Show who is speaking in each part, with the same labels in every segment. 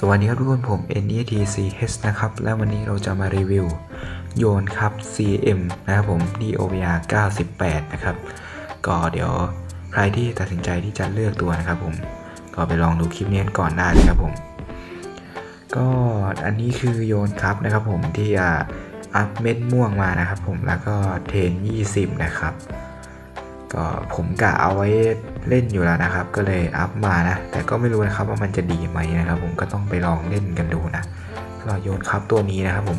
Speaker 1: สวัสดีครับทุกคนผม NETCH นะครับ และวันนี้เราจะมารีวิว โยนครับ CM นะครับผม DOVR 98 นะครับ ก็เดี๋ยวใครที่ตัดสินใจที่จะเลือกตัวนะครับผม ก็ไปลองดูคลิปนี้ก่อนได้นะครับผม ก็อันนี้คือโยนครับนะครับผมที่อัพเม็ดม่วงมานะครับผมแล้วก็เทน 20 นะครับ ก็ผมกะเอาไว้เล่นอยู่แล้วนะครับ ก็เลยอัพมานะ แต่ก็ไม่รู้นะครับว่ามันจะดีไหมนะครับ ผมก็ต้องไปลองเล่นกันดูนะก็โยนครับตัวนี้นะครับผม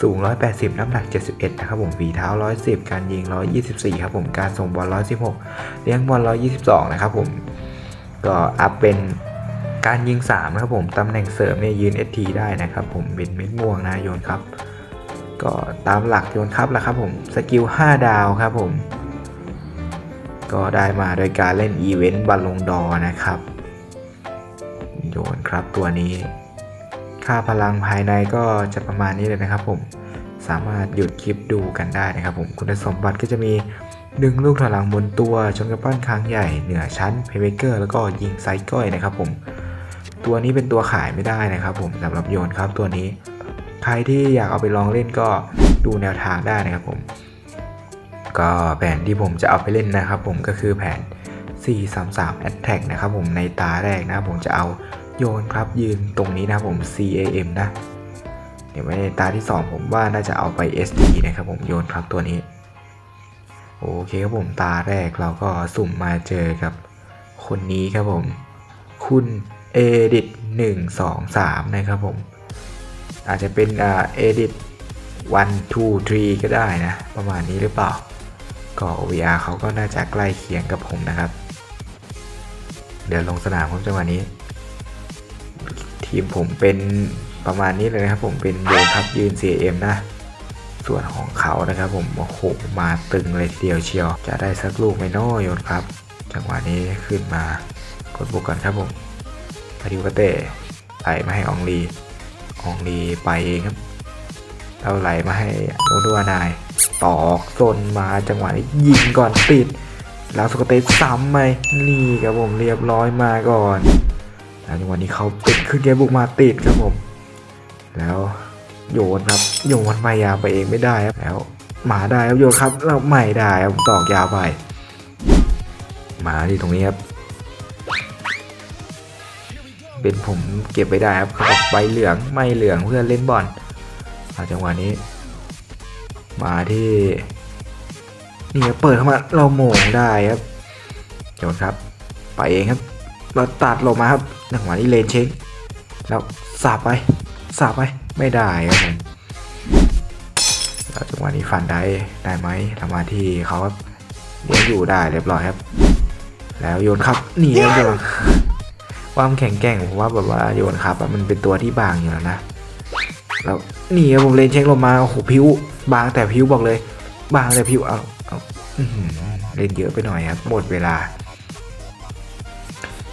Speaker 1: สูง 180 น้ำหนัก 71 นะครับผม ฝีเท้า 110 การยิง 124 ครับผม การส่งบอล 116 เลี้ยงบอล 122 นะครับผม ก็อัพเป็นการยิง 3 นะครับผม ตำแหน่งเสริมเนี่ยยืน ST ได้นะครับผม เป็นเม็ดม่วงนะโยนครับ ก็ตามหลักโยนครับแหละครับผม สกิล 5 ดาวครับผม ก็ได้มาโดยการเล่นอีเวนต์บอลลงดอ์นะครับ โยนครับตัวนี้ ค่าพลังภายในก็จะประมาณนี้เลยนะครับผม สามารถหยุดคลิปดูกันได้นะครับผม คุณสมบัติก็จะมีดึงลูกถอยหลังบนตัวชนกระปั้นค้างใหญ่เหนือชั้นเพเมเกอร์แล้วก็ยิงไซส์ก้อยนะครับผม ตัวนี้เป็นตัวขายไม่ได้นะครับผมสำหรับโยนครับตัวนี้ ใครที่อยากเอาไปลองเล่นก็ดูแนวทางได้นะครับผม ก็แผนที่ผมจะเอาไปเล่นนะครับ ผมก็คือแผน 433 Attack นะครับผมในตาแรกนะผมจะเอาโยนครับยืนตรงนี้นะผม CAM นะเดี๋ยวไว้ในตาที่ 2 ผมว่าน่าจะเอาไป SD นะครับผมโยนครับตัวนี้ โอเคครับผมตาแรกเราก็สุ่มมาเจอกับคนนี้ครับผม คุณเอดิต1 2 3นะครับผม อาจจะเป็นเอดิต1 2 3ก็ได้นะ ประมาณนี้หรือเปล่า ก็ OVR เขาก็น่าจะใกล้เคียงกับผมนะครับ เดี๋ยวลงสนามผมจังหวะนี้ ทีมผมเป็นประมาณนี้เลยนะครับ ผมเป็นโยนครับยืน CM นะ ส่วนของเขานะครับผมโอ้โหมาตึงเลยทีเดียวเชียว จะได้สักลูกไหมโน้โยนครับ จังหวะนี้ขึ้นมากดบุกก่อนครับผมปฏิวัติเตะไหลมาให้อองลีอองลีไปเองครับเราไหลมาให้โนดัวนาย ตอกโซนมาจังหวะนี้ยิงก่อนติด แล้วสกอตเตสซ้ำไหมนี่ครับผมเรียบร้อยมาก่อนแล้วจังหวะนี้เขาปิดขึ้นเกมบุกมาติดครับผม แล้วโยนครับโยนมายาไปเองไม่ได้ครับแล้วมาได้ครับโยนครับแล้วไม่ได้ครับตอกยาวไปมาที่ตรงนี้ครับ เป็นผมเก็บไปได้ครับเขาบอกใบเหลืองไม่เหลืองเพื่อเล่นบอลจังหวะนี้ มาที่นี่ครับเปิดเข้ามาเราโมงได้ครับโยนครับ ไปเองครับ เราตัดลงมาครับจังหวะนี้เลนเช็คแล้วสาบไปสาบไปไม่ได้ครับผมแล้วจังหวะนี้ฟันได้ได้ไหมเรามาที่เขาครับเดี๋ยวอยู่ได้เรียบร้อยครับ แล้วโยนครับนี่ครับความแข็งแกร่งผมว่าแบบว่าโยนครับมันเป็นตัวที่บางอยู่แล้วนะ แล้วนี่ครับผมเลนเช็คลงมาโอ้โหพิวบางแต่พิวบอกเลย บางแต่พิวเอาเอาอื้อหือเล่นเยอะไปหน่อยครับ หมดเวลา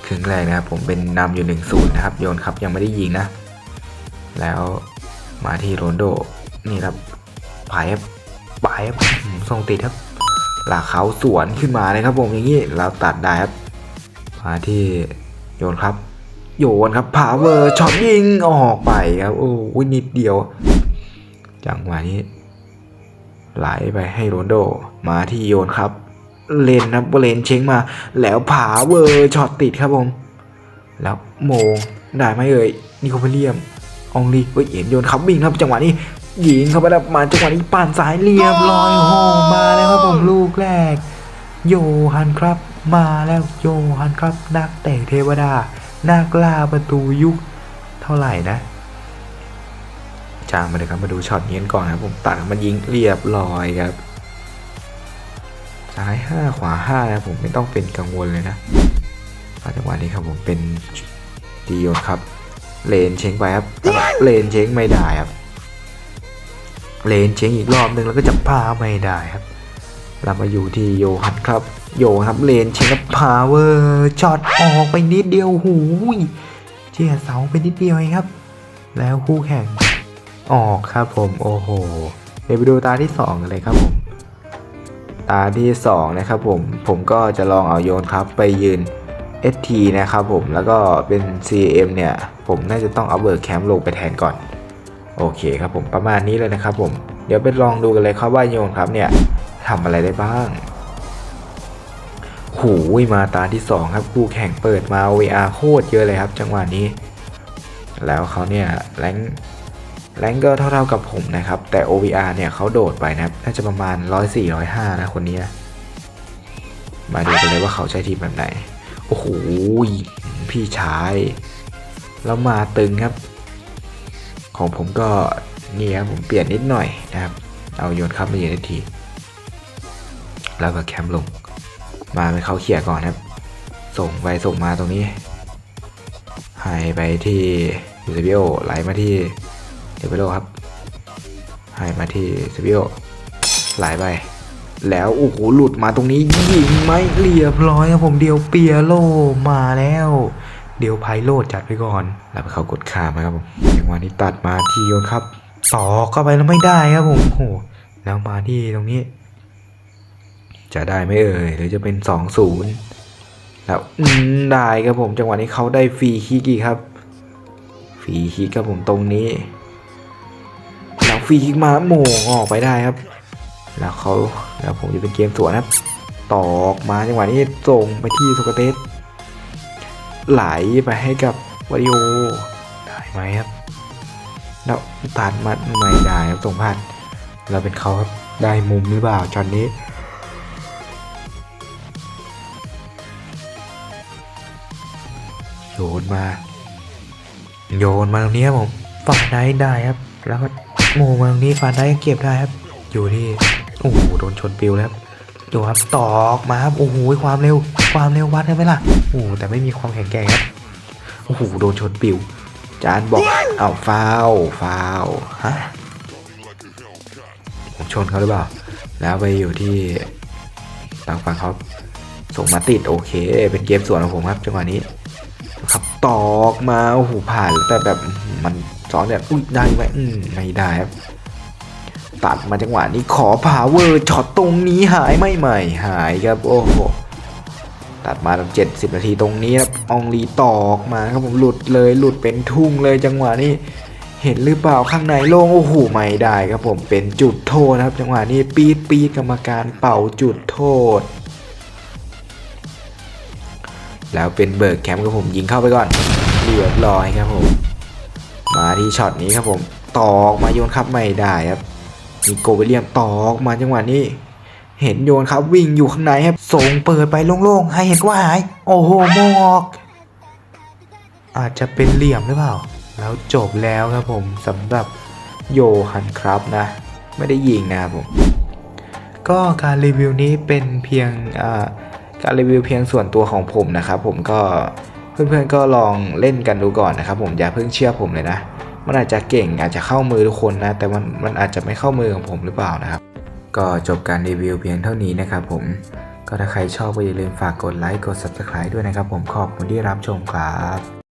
Speaker 1: ครึ่งแรกนะครับผมเป็นนำอยู่1นศูนย์นะครับ โยนครับยังไม่ได้ยิงนะ แล้วมาที่โรนโดนี่ครับปายครับปายครับส่งติดครับ หลากเขาสวนขึ้นมาเลยครับผมอย่างนี้เราตัดได้ครับมาที่โยนครับ โยนครับพาวเวอร์ช็อตยิงออกไปครับโอ้ยนิดเดียว จังหวะนี้ไหลไปให้โรนโด มาที่โยนครับ เลนนะเลนเช็งมา แล้วผาเวอร์ช็อตติดครับผม แล้วโมงได้ไหมเอ่ยนิโคลเลียมอองลีเฮ้ยเห็นโยนครับบิงครับจังหวะนี้ยิงเข้าไปแล้วมาจังหวะนี้ปั่นสายเรียบร้อยโอ้โหมาแล้วครับผมลูกแรก โยฮันครับ มาแล้วโยฮันครับ นักเตะเทวดา นักล่าประตูยุคเท่าไหร่นะจ้างมาเลยครับมาดูช็อตนี้กันก่อนครับผมตัดมันยิงเรียบร้อยครับ ซ้าย 5 ขวา5นะผมไม่ต้องเป็นกังวลเลยนะเอาจังหวะนี้ครับผมเป็นดีโยนครับ เลนเช้งไปครับแต่ว่าเลนเช้งไม่ได้ครับ เลนเช้งอีกรอบหนึ่งแล้วก็จะพาไม่ได้ครับ เรามาอยู่ที่โยฮันครับ โยครับเลนเชงกับพาวเวอร์ช็อตออกไปนิดเดียวหูยเจียเสาไปนิดเดียวเองครับ แล้วคู่แข่งออกครับผมโอ้โหเดี๋ยวไปดูตาที่สองกันเลยครับผมตาที่สองนะครับผมผมก็จะลองเอาโยนครับไปยืน ST นะครับผมแล้วก็เป็น CM เนี่ย ผมน่าจะต้องเอาเบิร์กแคมป์ลงไปแทนก่อน โอเคครับผมประมาณนี้เลยนะครับผม เดี๋ยวไปลองดูกันเลยครับว่าโยนครับเนี่ย ทำอะไรได้บ้าง หูยมาตาที่ 2 ครับคู่แข่งเปิดมา VR โคตรเยอะเลยครับ จังหวะนี้ แล้วเขาเนี่ยแรงแรงก็เท่าๆกับผมนะครับ แต่ OVR เนี่ยเขาโดดไปนะครับน่าจะประมาณ 104 105 นะคนนี้นะมาดูกันเลยว่าเขาใช้ทีมแบบไหน โอ้โหพี่ชาย แล้วมาตึงครับ ของผมก็นี่ครับผมเปลี่ยนนิดหน่อยนะครับ เอาโยนครับมาเยืนที แล้วก็แคมป์ลง มาไปเขาเขี่ยก่อนครับ ส่งไปส่งมาตรงนี้ใหายไปที่ยูเซบิโอไหลมาที่เดเวโลครับใหายมาที่เซบิโอไหลไปแล้วโอ้โหหลุดมาตรงนี้ยิงไหมเรียบร้อยครับผมเดียวเปียโลมาแล้ว เดี๋ยวไพโรดจัดไปก่อน แล้วเขากดข้ามนะครับผมจังวะนี้ตัดมาที่โยนครับต่อเข้าไปแล้วไม่ได้ครับผมโอ้โหแล้วมาที่ตรงนี้ จะได้ไหมเอ่ยหรือจะเป็น2อศูนย์แล้วได้ครับผมจังหวะนี้เขาได้ฟรีคิกอีกครับฟรีคิกครับผมตรงนี้แล้วฟรีคิกมาโหม่งออกไปได้ครับ แล้วเขาแล้วผมจะเป็นเกมสวนครับตอกมาจังหวะนี้ส่งไปที่โซกเตสไหลไปให้กับวาริโอได้ไหมครับ แล้วตัดมาไม่ได้ครับตรงพลาดเราเป็นเขาครับได้มุมหรือเปล่าจอนนี้ โยนมา โยนมาตรงนี้ครับผมฟาดได้ได้ครับ แล้วก็โมมาตรงนี้ฟาดได้เก็บได้ครับ อยู่ที่โอ้โหโดนชนปิวแล้วดูครับตอกมาครับโอ้โหความเร็ว ความเร็ววัดได้ไหมล่ะโอ้แต่ไม่มีความแข็งแกร่งครับโอ้โหโดนชนปิว จานบอกเอาฟาวฟาวฮะผมชนเขาหรือเปล่า แล้วไปอยู่ที่ทางฝั่งเขาส่งมาติดโอเค เป็นเกมส่วนของผมครับจังหวะนี้ ตอกมาโอ้โหผ่านแต่แบบมันซ้อนแบบอุ้ยได้ไหมอืมไม่ได้ครับตัดมาจังหวะนี้ขอพาวเวอร์ช็อตตรงนี้หายไม่ใหม่หายครับโอ้โหตัดมาตั้งเจ็ดสิบนาทีตรงนี้ครับอองลีตอกมาครับผมหลุดเลยหลุดเป็นทุ่งเลยจังหวะนี้เห็นหรือเปล่าข้างในโล่งโอ้โหไม่ได้ครับผมเป็นจุดโทษนะครับ จังหวะนี้ปีดปีดกรรมการเป่าจุดโทษ แล้วเป็นเบิร์กแคมป์ครับผมยิงเข้าไปก่อนเรียบร้อยครับผม มาที่ช็อตนี้ครับผมตอกมาโยนครับไม่ได้ครับมีโกเวเลียมตอกมาจังหวะนี้ เห็นโยนครับวิ่งอยู่ข้างในครับส่งเปิดไปโล่งๆให้เห็นว่าหายโอ้โหมงออก อาจจะเป็นเหลี่ยมหรือเปล่า แล้วจบแล้วครับผมสำหรับโยฮันครับนะ ไม่ได้ยิงนะครับผมก็การรีวิวนี้เป็นเพียงอ่า การรีวิวเพียงส่วนตัวของผมนะครับ ผมก็เพื่อนๆก็ลองเล่นกันดูก่อนนะครับ ผมอย่าเพิ่งเชื่อผมเลยนะ มันอาจจะเก่งอาจจะเข้ามือทุกคนนะ แต่มันมันอาจจะไม่เข้ามือของผมหรือเปล่านะครับ ก็จบการรีวิวเพียงเท่านี้นะครับผมก็ถ้าใครชอบก็อย่าลืมฝากกดไลค์กด subscribe ด้วยนะครับ ผมขอบคุณที่รับชมครับ